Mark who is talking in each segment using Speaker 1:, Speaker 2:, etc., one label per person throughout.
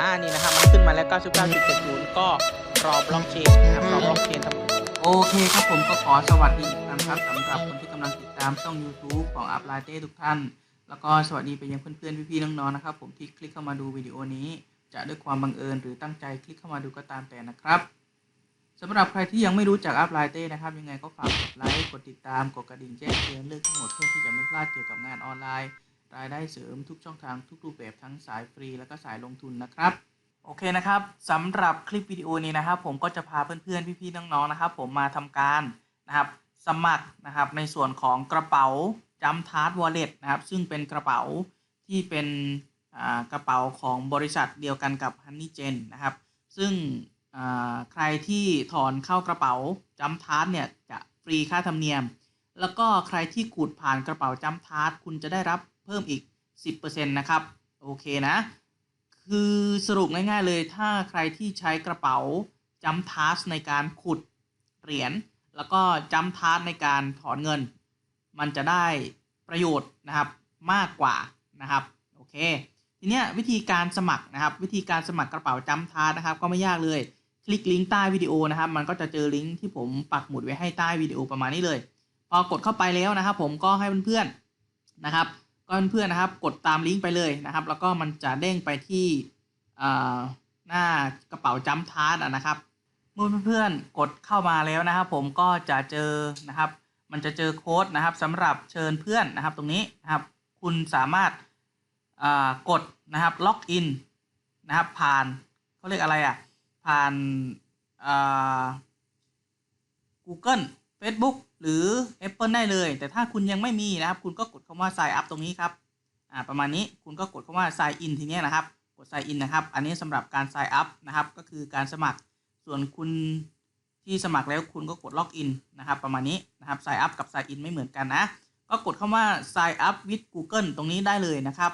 Speaker 1: อ่านี่นะครับมันขึ้นมาแล้ว 99.70 ก็รอบล็อกเชนนะครับรอบล็อกเชนทำ
Speaker 2: โอเคครับผมก็ขอสวัสดีอีกครั้งครับสำหรับคนที่กำลังติดตามช่อง YouTube ของอัพไลเต้ทุกท่าน แล้วก็สวัสดีไปยังเพื่อนๆพี่ๆน้องๆนะครับ ผมที่คลิกเข้ามาดูวิดีโอนี้ จะด้วยความบังเอิญหรือตั้งใจคลิกเข้ามาดูก็ตามแต่นะครับสำหรับใครที่ยังไม่รู้จักอัพไลเต้นะครับ ยังไงก็ฝากกดไลค์กดติดตามกดกระดิ่งแจ้งเตือนเรื่องทั้งหมดเพื่อที่จะไม่พลาดเกี่ยวกับงานออนไลน์ รายได้เสริมทุกช่องทางทุกรูปแบบทั้งสายฟรีแล้วก็สายลงทุนนะครับ โอเคนะครับสำหรับคลิปวิดีโอนี้นะครับ ผมก็จะพาเพื่อนๆพี่ๆน้องๆนะครับ ผมมาทำการนะครับสมัครนะครับในส่วนของกระเป๋าจัมทาร์ดวอลเล็ตนะครับซึ่งเป็นกระเป๋าที่เป็นกระเป๋าของบริษัทเดียวกันกับ Honey Gen นะครับ ซึ่งใครที่ถอนเข้ากระเป๋าจัมทาร์ดเนี่ยจะฟรีค่าธรรมเนียม แล้วก็ใครที่ขูดผ่านกระเป๋าจัมทาร์ดคุณจะได้รับ เพิ่มอีก 10%นะครับ โอเคนะ คือสรุปง่ายๆเลย ถ้าใครที่ใช้กระเป๋าจัมทาสในการขุดเหรียญแล้วก็จัมทาสในการถอนเงิน มันจะได้ประโยชน์นะครับมากกว่านะครับ โอเค ทีเนี้ยวิธีการสมัครนะครับ วิธีการสมัครกระเป๋าจัมทาสนะครับ ก็ไม่ยากเลยคลิกลิงก์ใต้วิดีโอนะครับ มันก็จะเจอลิงก์ที่ผมปักหมุดไว้ให้ใต้วิดีโอประมาณนี้เลย พอกดเข้าไปแล้วนะครับ ผมก็ให้เพื่อนๆนะครับ ก็เพื่อนๆนะครับ กดตามลิงก์ไปเลยนะครับ แล้วก็มันจะเด้งไปที่หน้ากระเป๋าจัมทาร์ดนะครับ เมื่อเพื่อนๆกดเข้ามาแล้วนะครับ ผมก็จะเจอนะครับ มันจะเจอโค้ดนะครับสำหรับเชิญเพื่อนนะครับ ตรงนี้นะครับ คุณสามารถกดนะครับล็อกอินนะครับผ่านเขาเรียกอะไรอะผ่านอ่า Google Facebook หรือ Apple ได้เลย แต่ถ้าคุณยังไม่มีนะครับ คุณก็กดคำว่า sign up ตรงนี้ครับอ่าประมาณนี้คุณก็กดคำว่า sign in ทีนี้นะครับ กด sign in นะครับ อันนี้สำหรับการ sign up นะครับ ก็คือการสมัครส่วนคุณที่สมัครแล้วคุณก็กด log in นะครับประมาณนี้นะครับ sign up กับ sign in ไม่เหมือนกันนะ ก็กดคำว่า sign up with Google ตรงนี้ได้เลยนะครับ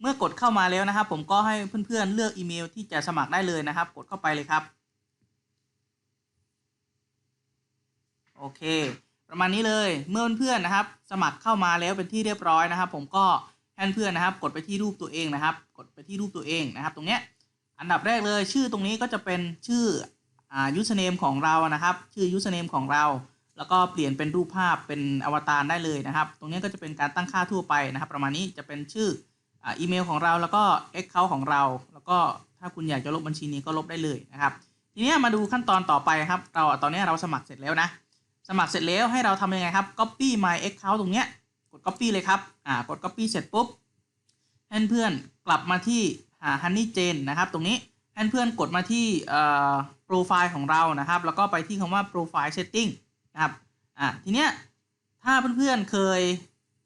Speaker 2: เมื่อกดเข้ามาแล้วนะครับ ผมก็ให้เพื่อนๆเลือกอีเมลที่จะสมัครได้เลยนะครับ กดเข้าไปเลยครับ โอเค ประมาณนี้เลยเมื่อเพื่อนๆนะครับ สมัครเข้ามาแล้วเป็นที่เรียบร้อยนะครับ ผมก็ให้เพื่อนนะครับ กดไปที่รูปตัวเองนะครับ กดไปที่รูปตัวเองนะครับ ตรงเนี้ยอันดับแรกเลย ชื่อตรงนี้ก็จะเป็นชื่ออ่า username ของเรานะครับ ชื่อ username ของเรา แล้วก็เปลี่ยนเป็นรูปภาพเป็นอวตารได้เลยนะครับ ตรงนี้ก็จะเป็นการตั้งค่าทั่วไปนะครับ ประมาณนี้จะเป็นชื่ออีเมลของเราแล้วก็ account ของเรา แล้วก็ถ้าคุณอยากจะลบบัญชีนี้ก็ลบได้เลยนะครับ ทีนี้มาดูขั้นตอนต่อไปครับ เราตอนนี้เราสมัครเสร็จแล้วนะ สมัครเสร็จแล้วให้เราทำยังไงครับ copy my account ตรงเนี้ยกด copy เลยครับอ่ากด copy เสร็จปุ๊บให้เพื่อนกลับมาที่อ่า Honey Jane นะครับตรงนี้ให้เพื่อนกดมาที่เอ่อโปรไฟล์ของเรานะครับ แล้วก็ไปที่คำว่า profile setting นะครับอ่าทีเนี้ยถ้าเพื่อนๆเคย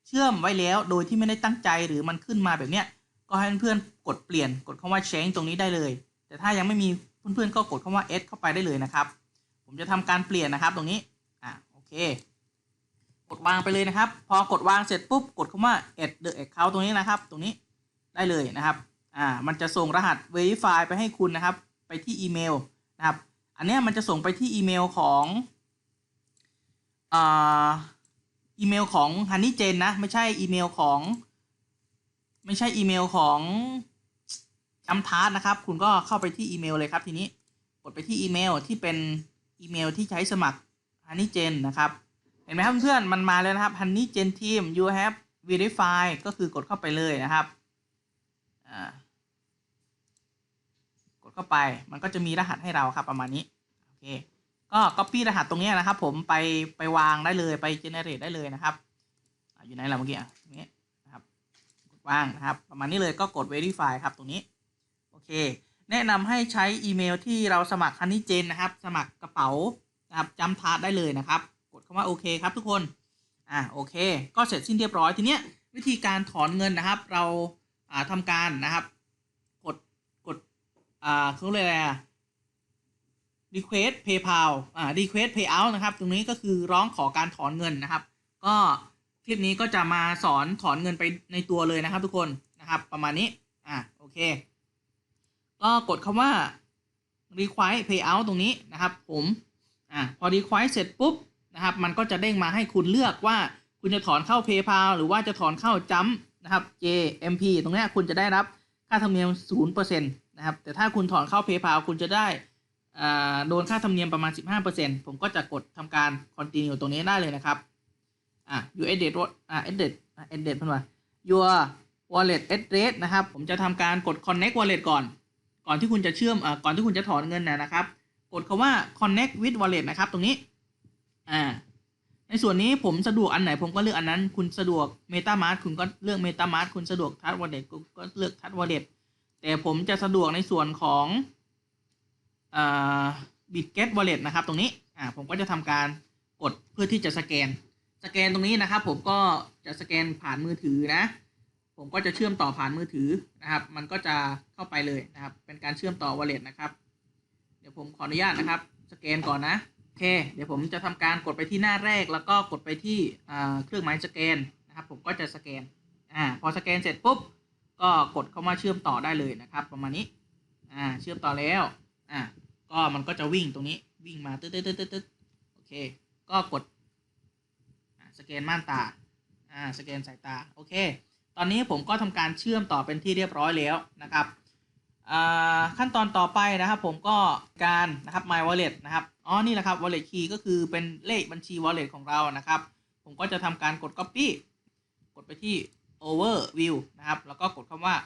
Speaker 2: เชื่อมไว้แล้วโดยที่ไม่ได้ตั้งใจหรือมันขึ้นมาแบบเนี้ยก็ให้เพื่อนๆกดเปลี่ยนกดคำว่า change ตรงนี้ได้เลย แต่ถ้ายังไม่มีเพื่อนๆก็กดคำว่า add เข้าไปได้เลยนะครับ ผมจะทำการเปลี่ยนนะครับตรงนี้ เค กดวางไปเลยนะครับ พอกดวางเสร็จปุ๊บ กดคำว่า add the account ตรงนี้นะครับ ตรงนี้ได้เลยนะครับ อ่า มันจะส่งรหัส verify ไปให้คุณนะครับ ไปที่อีเมลนะครับ อันนี้มันจะส่งไปที่อีเมลของอ่าอีเมลของ Honey Gen นะ ไม่ใช่อีเมลของ ไม่ใช่อีเมลของจำทาร์นะครับ คุณก็เข้าไปที่อีเมลเลยครับทีนี้ กดไปที่อีเมลที่เป็นอีเมลที่ใช้สมัคร Honey Gen นะครับ เห็นไหมครับเพื่อนๆมันมาแล้วนะครับ Honey Gen Team you have verify ก็คือกดเข้าไปเลยนะครับกดเข้าไปมันก็จะมีรหัสให้เราครับประมาณนี้โอเคก็ copy รหัสตรงนี้นะครับ ผมไปไปวางได้เลยไป generate ได้เลยนะครับออยู่ไหนล่ะเมื่อกี้อะตรงนี้นะครับกดวางนะครับ ประมาณนี้เลยก็กด verify ครับตรงนี้โอเค แนะนำให้ใช้อีเมลที่เราสมัคร Honey Gen นะครับ สมัครกระเป๋า นะครับจำทาร์ได้เลยนะครับ กดคำว่าโอเคครับทุกคนอ่าโอเค ก็เสร็จสิ้นเรียบร้อยทีเนี้ยวิธีการถอนเงินนะครับ เราอ่าทำการนะครับ กดกดอ่าเขาเรียกอะไรอะ request PayPal อ่า request payout นะครับ ตรงนี้ก็คือร้องขอการถอนเงินนะครับ ก็คลิปนี้ก็จะมาสอนถอนเงินไปในตัวเลยนะครับ ทุกคนนะครับ ประมาณนี้อ่าโอเค ก็กดคำว่า require payout ตรงนี้นะครับ ผม อ่าพอ require เสร็จปุ๊บนะครับ มันก็จะเด้งมาให้คุณเลือกว่าคุณจะถอนเข้า PayPal หรือว่าจะถอนเข้าจัมนะครับ JMP ตรงนี้คุณจะได้รับค่าธรรมเนียมศูนย์เปอร์เซ็นต์นะครับ แต่ถ้าคุณถอนเข้า PayPal คุณจะได้อ่าโดนค่าธรรมเนียมประมาณ 15%ผมก็จะกดทำการ continue ตรงนี้ได้เลยนะครับ อะ you edit อะ edit edit เพื่อนว่า your wallet address นะครับ ผมจะทำการกด connect wallet ก่อน ก่อนที่คุณจะเชื่อมอ่าก่อนที่คุณจะถอนเงินนะครับ กดคาว่า connect with wallet นะครับ ตรงนี้ อ่า ในส่วนนี้ผมสะดวกอันไหนผมก็เลือกอันนั้น คุณสะดวก MetaMask คุณก็เลือก MetaMask คุณสะดวก Trust Wallet คุณก็เลือก Trust Wallet แต่ผมจะสะดวกในส่วนของอ่า Bitget Wallet นะครับ ตรงนี้ อ่า ผมก็จะทำการกดเพื่อที่จะสแกน สแกนตรงนี้นะครับ ผมก็จะสแกนผ่านมือถือนะ ผมก็จะเชื่อมต่อผ่านมือถือนะครับ มันก็จะเข้าไปเลยนะครับ เป็นการเชื่อมต่อ wallet นะครับ เดี๋ยวผมขออนุญาตนะครับ สแกนก่อนนะโอเค เดี๋ยวผมจะทำการกดไปที่หน้าแรก แล้วก็กดไปที่เครื่องหมายสแกนนะครับ ผมก็จะสแกนอ่าพอสแกนเสร็จปุ๊บก็กดเข้ามาเชื่อมต่อได้เลยนะครับ ประมาณนี้อ่าเชื่อมต่อแล้วอ่าก็มันก็จะวิ่งตรงนี้วิ่งมาตึ๊ดตึ๊ดตึ๊ดตึ๊ดโอเค ก็กดสแกนม่านตาอ่าสแกนสายตาโอเค ตอนนี้ผมก็ทำการเชื่อมต่อเป็นที่เรียบร้อยแล้วนะครับ ขั้นตอนต่อไปนะครับผมก็การนะครับ my wallet นะครับอ๋อนี่แหละครับ wallet key ก็คือเป็นเลขบัญชี wallet ของเรานะครับ ผมก็จะทำการกด copy กดไปที่ overview นะครับ แล้วก็กดคำว่า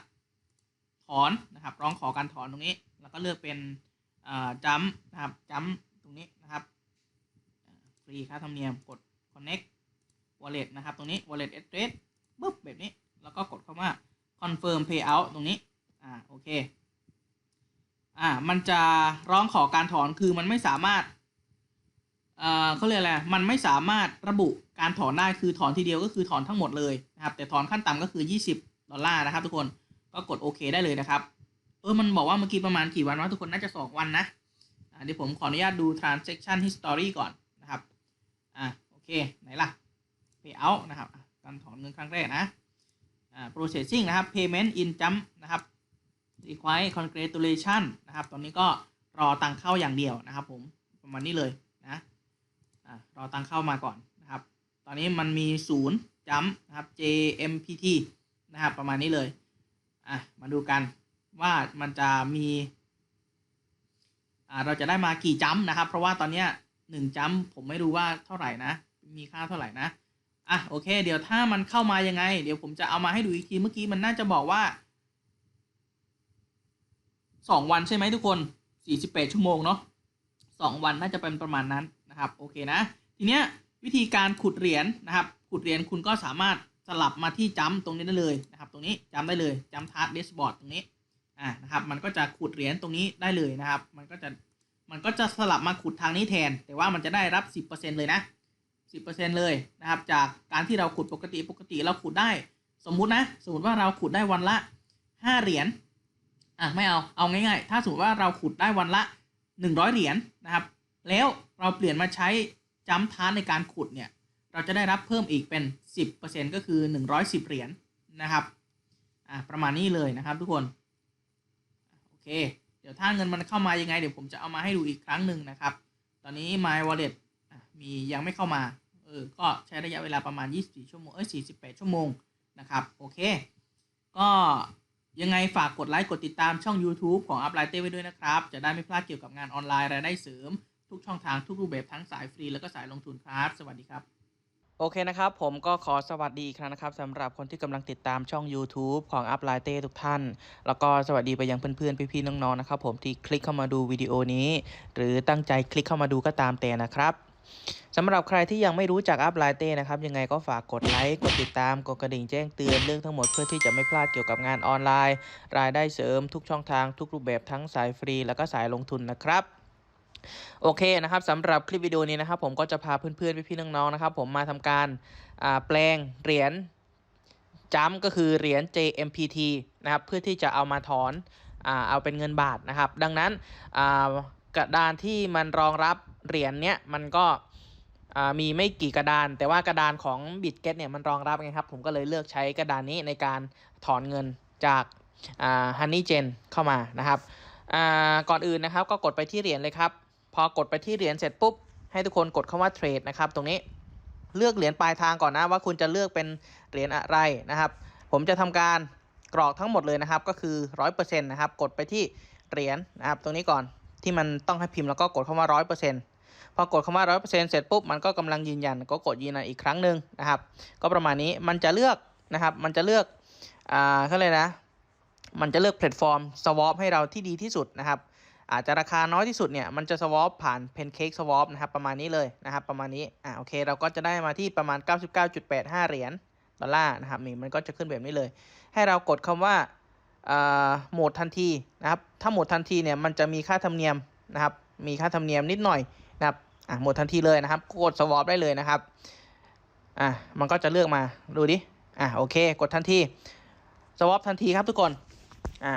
Speaker 2: ถอนนะครับ ร้องขอการถอนตรงนี้ แล้วก็เลือกเป็นจัมนะครับจัมตรงนี้นะครับฟรีค่าธรรมเนียมกด connect wallet นะครับ ตรงนี้ wallet address ปุ๊บแบบนี้ แล้วก็กดคำว่า confirm payout ตรงนี้อ่าโอเค อ่ามันจะร้องขอการถอนคือมันไม่สามารถเอ่อเขาเรียกอะไรมันไม่สามารถระบุการถอนได้คือถอนทีเดียวก็คือถอนทั้งหมดเลยนะครับ แต่ถอนขั้นต่ำก็คือ 20 ดอลลาร์นะครับ ทุกคนก็กดโอเคได้เลยนะครับเออมันบอกว่าเมื่อกี้ประมาณกี่วันวะทุกคนน่าจะ2วันนะอ่าเดี๋ยวผมขออนุญาตดู transaction history ก่อนนะครับอ่าโอเคไหนล่ะ payout นะครับการถอนเงินครั้งแรกนะอ่า processing นะครับ payment in jump นะครับ require congratulation นะครับ ตอนนี้ก็รอตังเข้าอย่างเดียวนะครับผมประมาณนี้เลยนะอ่ารอตังเข้ามาก่อนนะครับ ตอนนี้มันมีศูนย์จัมนะครับ JMPT นะครับประมาณนี้เลยอะมาดูกันว่ามันจะมีอ่าเราจะได้มากี่จัมนะครับ เพราะว่าตอนเนี้ยหนึ่งจัมผมไม่รู้ว่าเท่าไหร่นะ มีค่าเท่าไหร่นะอะโอเค เดี๋ยวถ้ามันเข้ามายังไง เดี๋ยวผมจะเอามาให้ดูอีกทีเมื่อกี้มันน่าจะบอกว่า สองวันใช่ไหมทุกคนสี่สิบแปดชั่วโมงเนาะสองวันน่าจะเป็นประมาณนั้นนะครับโอเคนะทีเนี้ยวิธีการขุดเหรียญนะครับขุดเหรียญคุณก็สามารถสลับมาที่จัมป์ตรงนี้ได้เลยนะครับตรงนี้จัมป์ได้เลยจัมป์ทาร์ดเดสบอร์ดตรงนี้อ่านะครับมันก็จะขุดเหรียญตรงนี้ได้เลยนะครับ มันก็จะมันก็จะสลับมาขุดทางนี้แทน แต่ว่ามันจะได้รับสิบเปอร์เซ็นเลยนะสิบเปอร์เซ็นเลยนะครับ จากการที่เราขุดปกติปกติเราขุดได้ สมมุตินะ สมมติว่าเราขุดได้วันละห้าเหรียญ อะไม่เอาเอาง่ายๆ ถ้าสมมติว่าเราขุดได้วันละหนึ่งร้อยเหรียญนะครับ แล้วเราเปลี่ยนมาใช้จัมป์ทาร์ในการขุดเนี่ย เราจะได้รับเพิ่มอีกเป็นสิบเปอร์เซ็นก็คือหนึ่งร้อยสิบเหรียญนะครับอะประมาณนี้เลยนะครับทุกคนโอเค เดี๋ยวถ้าเงินมันเข้ามายังไง เดี๋ยวผมจะเอามาให้ดูอีกครั้งหนึ่งนะครับ ตอนนี้ My Wallet มียังไม่เข้ามาเออก็ใช้ระยะเวลาประมาณ 24 ชั่วโมงเอ้ย48 ชั่วโมงนะครับโอเค ก็ ยังไงฝากกดไลค์กดติดตามช่อง YouTube ของ u p l i g h t ไว้ด้วยนะครับ จะได้ไม่พลาดเกี่ยวกับงานออนไลน์รายได้เสริม ทุกช่องทางทุกรูปแบบทั้งสายฟรีแล้วก็สายลงทุนครับ สวัสดีครับ โอเคนะครับ ผมก็ขอสวัสดีอีกครั้งนะครับสำหรับคนที่กำลังติดตามช่อง YouTube ของ u p l i g h t ทุกท่าน แล้วก็สวัสดีไปยังเพื่อนๆพี่ๆน้องๆนะครับผมที่คลิกเข้ามาดูวิดีโอนี้ หรือตั้งใจคลิกเข้ามาดูก็ตามแต่นะครับ สำหรับใครที่ยังไม่รู้จักอัพไลน์เต้นะครับ ยังไงก็ฝากกดไลค์ กดติดตาม กดกระดิ่งแจ้งเตือนเรื่องทั้งหมดเพื่อที่จะไม่พลาดเกี่ยวกับงานออนไลน์ รายได้เสริมทุกช่องทางทุกรูปแบบทั้งสายฟรี แล้วก็สายลงทุนนะครับโอเคนะครับสำหรับคลิปวิดีโอนี้นะครับ ผมก็จะพาเพื่อนๆพี่ๆน้องๆนะครับ ผมมาทำการแปลงเหรียญจัมก็คือเหรียญ JMPT นะครับเพื่อที่จะเอามาถอนอเอาเป็นเงินบาทนะครับ ดังนั้นกระดานที่มันรองรับ เหรียญเนี้ยมันก็มีไม่กี่กระดาน แต่ว่ากระดานของ b i t g e t เนี่ยมันรองรับไงครับ ผมก็เลยเลือกใช้กระดานนี้ในการถอนเงินจากอ่า Honeygen เข้ามานะครับก่อนอื่นนะครับก็กดไปที่เหรียญเลยครับ พอกดไปที่เหรียญเสร็จปุ๊บ ให้ทุกคนกดคำว่าเทรดนะครับ ตรงนี้เลือกเหรียญปลายทางก่อนนะว่าคุณจะเลือกเป็นเหรียญอะไรนะครับ ผมจะทำการ
Speaker 1: กรอกทั้งหมดเลยนะครับ ก็คือ 100%นะครับ กดไปที่เหรียญนะครับ ตรงนี้ก่อนที่มันต้องให้พิมพ์แล้วก็กดคำว่า100% พอกดคำว่า 100%เสร็จปุ๊บมันก็กำลังยืนยันก็กดยืนยันอีกครั้งหนึ่งนะครับ ก็ประมาณนี้มันจะเลือกนะครับ มันจะเลือกอ่าเขาเลยนะ มันจะเลือกแพลตฟอร์ม swap ให้เราที่ดีที่สุดนะครับ อาจจะราคาน้อยที่สุดเนี่ยมันจะ swap ผ่าน pancake swap นะครับประมาณนี้เลยนะครับ ประมาณนี้อ่าโอเค เราก็จะได้มาที่ประมาณ 99.85 เหรียญดอลลาร์นะครับนี่มันก็จะขึ้นแบบนี้เลย ให้เรากดคำว่าอ่าโหมดทันทีนะครับ ถ้าโหมดทันทีเนี่ยมันจะมีค่าธรรมเนียมนะครับ มีค่าธรรมเนียมนิดหน่อยนะครับ อ่าโหมดทันทีเลยนะครับ กด swap ได้เลยนะครับ อ่ามันก็จะเลือกมาดูดิ อ่าโอเค กดทันที swap ทันทีครับทุกคน อ่า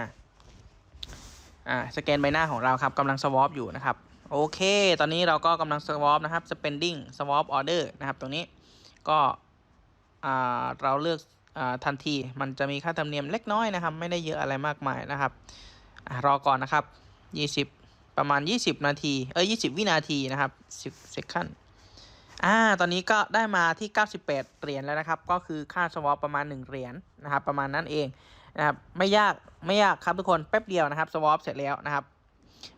Speaker 1: อ่าสแกนใบหน้าของเราครับกำลัง swap อยู่นะครับ โอเค ตอนนี้เราก็กำลัง swap นะครับ spending swap order นะครับ ตรงนี้ก็อ่าเราเลือกอ่าทันทีมันจะมีค่าธรรมเนียมเล็กน้อยนะครับ ไม่ได้เยอะอะไรมากมายนะครับอะรอก่อนนะครับ 20 ประมาณ 20 นาที เออ20 วินาทีนะครับ10 second อ่า ตอนนี้ก็ได้มาที่ 98 เหรียญแล้วนะครับ ก็คือค่า swap ประมาณ 1 เหรียญนะครับ ประมาณนั้นเองนะครับ ไม่ยาก ไม่ยากครับทุกคน แป๊บเดียวนะครับ swap เสร็จแล้วนะครับ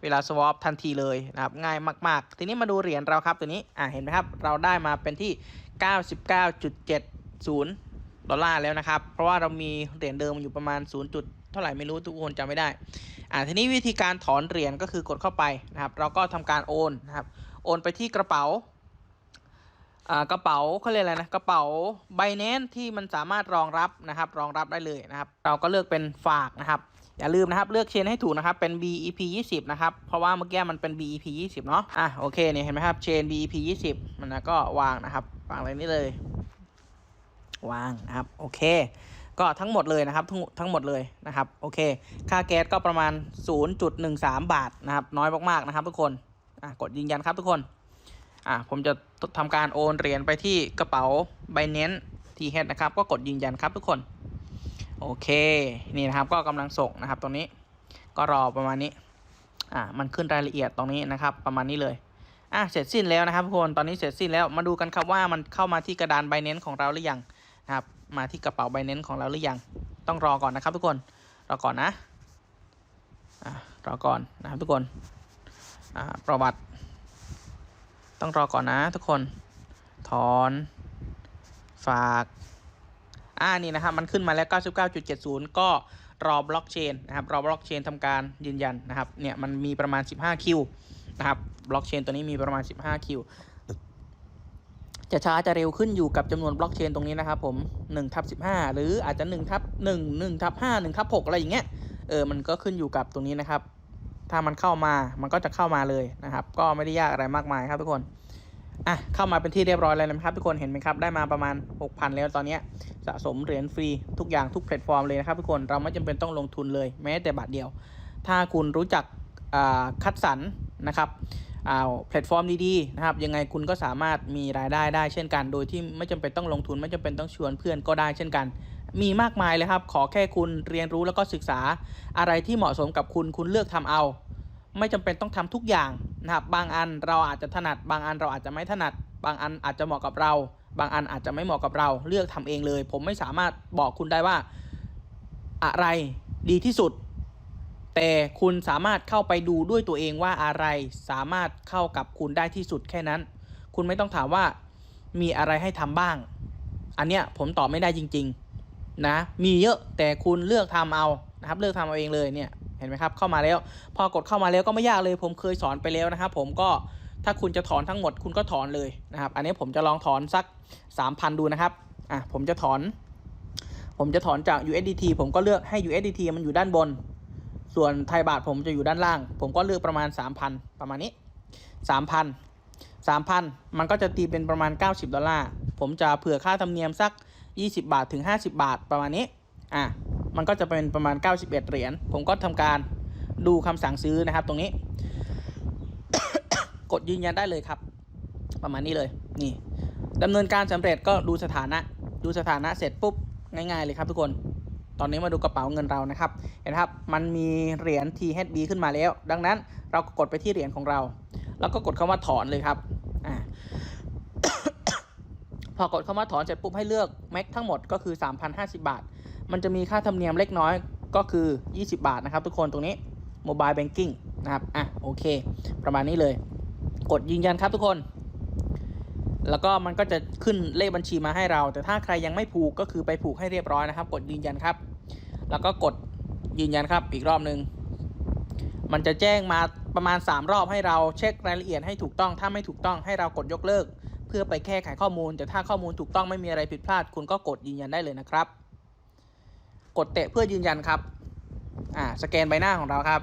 Speaker 1: เวลา swap ทันทีเลยนะครับ ง่ายมาก ๆ ทีนี้มาดูเหรียญเราครับ ตัวนี้ อ่า เห็นไหมครับ เราได้มาเป็นที่ 99.70 ดอลลาร์แล้วนะครับ เพราะว่าเรามีเหรียญเดิมอยู่ประมาณ 0 เท่าไหร่ไม่รู้ทุกคนจำไม่ได้ อ่าทีนี้วิธีการถอนเหรียญก็คือกดเข้าไปนะครับ เราก็ทำการโอนนะครับ โอนไปที่กระเป๋าอ่ากระเป๋าเขาเรียกอะไรนะกระเป๋าไบแนนที่มันสามารถรองรับนะครับ รองรับได้เลยนะครับ เราก็เลือกเป็นฝากนะครับอย่าลืมนะครับ เลือกเชนให้ถูกนะครับ เป็น BEP 20 นะครับ เพราะว่าเมื่อกี้มันเป็น BEP 20 เนาะอะโอเคเนี่ยเห็นไหมครับเชน BEP 20 มันก็วางนะครับ วางอะไรนี้เลย วางนะครับ โอเค ก็ทั้งหมดเลยนะครับทั้งทั้งหมดเลยนะครับโอเค ค่าแก๊สก็ประมาณ 0.13 บาทนะครับน้อยมากๆนะครับ ทุกคนอะกดยืนยันครับทุกคนอะผมจะทำการโอนเหรียญไปที่กระเป๋า Binance t h นะครับ ก็กดยืนยันครับทุกคน โอเคนี่นะครับก็กำลังส่งนะครับตรงนี้ก็รอประมาณนี้อะมันขึ้นรายละเอียดตรงนี้นะครับ ประมาณนี้เลยอะเสร็จสิ้นแล้วนะครับทุกคนตอนนี้เสร็จสิ้นแล้วมาดูกันครับว่ามันเข้ามาที่กระดาน Binance ของเราหรือยังนะครับ มาที่กระเป๋า Binance ของเราหรือยัง ต้องรอก่อนนะครับทุกคน รอก่อนนะรอก่อนนะครับทุกคนประวัติ ต้องรอก่อนนะทุกคน ถอน ฝาก อ่า นี่นะครับ มันขึ้นมาแล้ว 99.70 ก็รอบล็อกเชนนะครับ รอบล็อกเชนทำการยืนยันนะครับ เนี่ย มันมีประมาณ 15 คิวนะครับ บล็อกเชนตัวนี้มีประมาณ 15 คิว จะช้าจะเร็วขึ้นอยู่กับจำนวนบล็อกเชนตรงนี้นะครับผม1ทับ15 หรืออาจจะ1ทับ1 1ทับ5 1ทับ6อะไรอย่างเงี้ยเออมันก็ขึ้นอยู่กับตรงนี้นะครับ ถ้ามันเข้ามามันก็จะเข้ามาเลยนะครับ ก็ไม่ได้ยากอะไรมากมายครับทุกคนอะเข้ามาเป็นที่เรียบร้อยแล้วนะครับทุกคนเห็นไหมครับได้มาประมาณ 6,000 แล้วตอนนี้สะสมเหรียญฟรีทุกอย่างทุกแพลตฟอร์มเลยนะครับทุกคนเราไม่จำเป็นต้องลงทุนเลยแม้แต่บาทเดียว ถ้าคุณรู้จักคัดสรรนะครับ แพลตฟอร์มดีๆนะครับยังไงคุณก็สามารถมีรายได้ได้เช่นกัน โดยที่ไม่จำเป็นต้องลงทุน ไม่จำเป็นต้องชวนเพื่อนก็ได้เช่นกัน มีมากมายเลยครับ ขอแค่คุณเรียนรู้แล้วก็ศึกษาอะไรที่เหมาะสมกับคุณคุณเลือกทำเอา ไม่จำเป็นต้องทำทุกอย่างนะครับบางอันเราอาจจะถนัด บางอันเราอาจจะไม่ถนัด บางอันอาจจะเหมาะกับเรา บางอันอาจจะไม่เหมาะกับเรา เลือกทำเองเลย ผมไม่สามารถบอกคุณได้ว่าอะไรดีที่สุด แต่คุณสามารถเข้าไปดูด้วยตัวเองว่าอะไรสามารถเข้ากับคุณได้ที่สุดแค่นั้น คุณไม่ต้องถามว่ามีอะไรให้ทำบ้าง อันเนี้ยผมตอบไม่ได้จริง ๆ นะ มีเยอะแต่คุณเลือกทำเอานะครับ เลือกทำเอาเองเลยเนี่ยเห็นไหมครับเข้ามาแล้ว พอกดเข้ามาแล้วก็ไม่ยากเลย ผมเคยสอนไปแล้วนะครับ ผมก็ถ้าคุณจะถอนทั้งหมดคุณก็ถอนเลยนะครับ อันนี้ผมจะลองถอนสัก 3,000 ดูนะครับอะผมจะถอน ผมจะถอนจาก USDT ผมก็เลือกให้ USDT มันอยู่ด้านบน ส่วนไทยบาทผมจะอยู่ด้านล่าง ผมก็เลือกประมาณ 3,000 ประมาณนี้ 3,000 3,000 มันก็จะตีเป็นประมาณ 90 ดอลลาร์ ผมจะเผื่อค่าธรรมเนียมสัก 20 บาทถึง 50 บาทประมาณนี้ อะ มันก็จะเป็นประมาณ 91 เหรียญ ผมก็ทำการดูคำสั่งซื้อนะครับตรงนี้ กดยืนยันได้เลยครับ ประมาณนี้เลย นี่ดำเนินการสำเร็จก็ดูสถานะ ดูสถานะเสร็จปุ๊บง่ายๆเลยครับทุกคน ตอนนี้มาดูกระเป๋าเงินเรานะครับ เห็นไหมครับมันมีเหรียญ THB ขึ้นมาแล้ว ดังนั้นเราก็กดไปที่เหรียญของเรา แล้วก็กดคำว่าถอนเลยครับอ่าพอกดคำว่าถอนเสร็จปุ๊บให้เลือกแม็กทั้งหมดก็คือ 3,050 บาท มันจะมีค่าธรรมเนียมเล็กน้อยก็คือ 20 บาทนะครับทุกคนตรงนี้ Mobile Banking นะครับ อะ โอเค ประมาณนี้เลย กดยืนยันครับทุกคน แล้วก็มันก็จะขึ้นเลขบัญชีมาให้เรา แต่ถ้าใครยังไม่ผูกก็คือไปผูกให้เรียบร้อยนะครับ กดยืนยันครับ แล้วก็กดยืนยันครับอีกรอบหนึ่งมันจะแจ้งมาประมาณ 3 รอบให้เราเช็ครายละเอียดให้ถูกต้องถ้าไม่ถูกต้องให้เรากดยกเลิก เพื่อไปแก้ไขข้อมูล แต่ถ้าข้อมูลถูกต้องไม่มีอะไรผิดพลาด คุณก็กดยืนยันได้เลยนะครับ กดเตะเพื่อยืนยันครับอ่าสแกนใบหน้าของเราครับ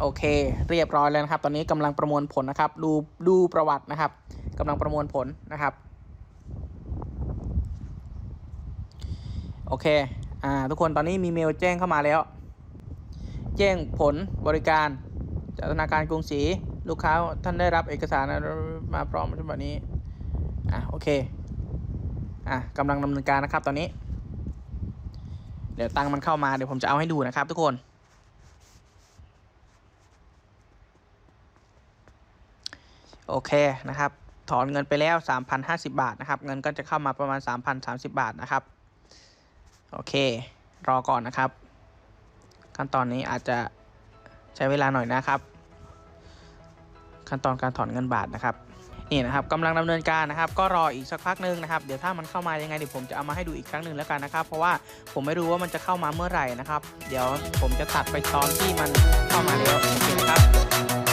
Speaker 1: โอเค เรียบร้อยแล้วนะครับ ตอนนี้กำลังประมวลผลนะครับ ดูดูประวัตินะครับกำลังประมวลผลนะครับ โอเค อ่าทุกคนตอนนี้มีเมลแจ้งเข้ามาแล้ว แจ้งผลบริการจากธนาคารกรุงศรีลูกค้าท่านได้รับเอกสารมาพร้อมฉบับนี้อะโอเคอะกำลังดำเนินการนะครับตอนนี้ เดี๋ยวตังมันเข้ามาเดี๋ยวผมจะเอาให้ดูนะครับ ทุกคนโอเคนะครับ ถอนเงินไปแล้ว 3,050 บาทนะครับ เงินก็จะเข้ามาประมาณ 3,030 บาทนะครับ โอเค รอก่อนนะครับ ขั้นตอนนี้อาจจะใช้เวลาหน่อยนะครับ ขั้นตอนการถอนเงินบาทนะครับนี่นะครับกำลังดำเนินการนะครับ ก็รออีกสักพักหนึงนะครับเดี๋ยวถ้ามันเข้ามายังไงเดี๋ยวผมจะเอามาให้ดูอีกครั้งหนึ่งแล้วกันนะครับ เพราะว่าผมไม่รู้ว่ามันจะเข้ามาเมื่อไหร่นะครับ เดี๋ยวผมจะตัดไปตอนที่มันเข้ามาแล้วโอเคครับ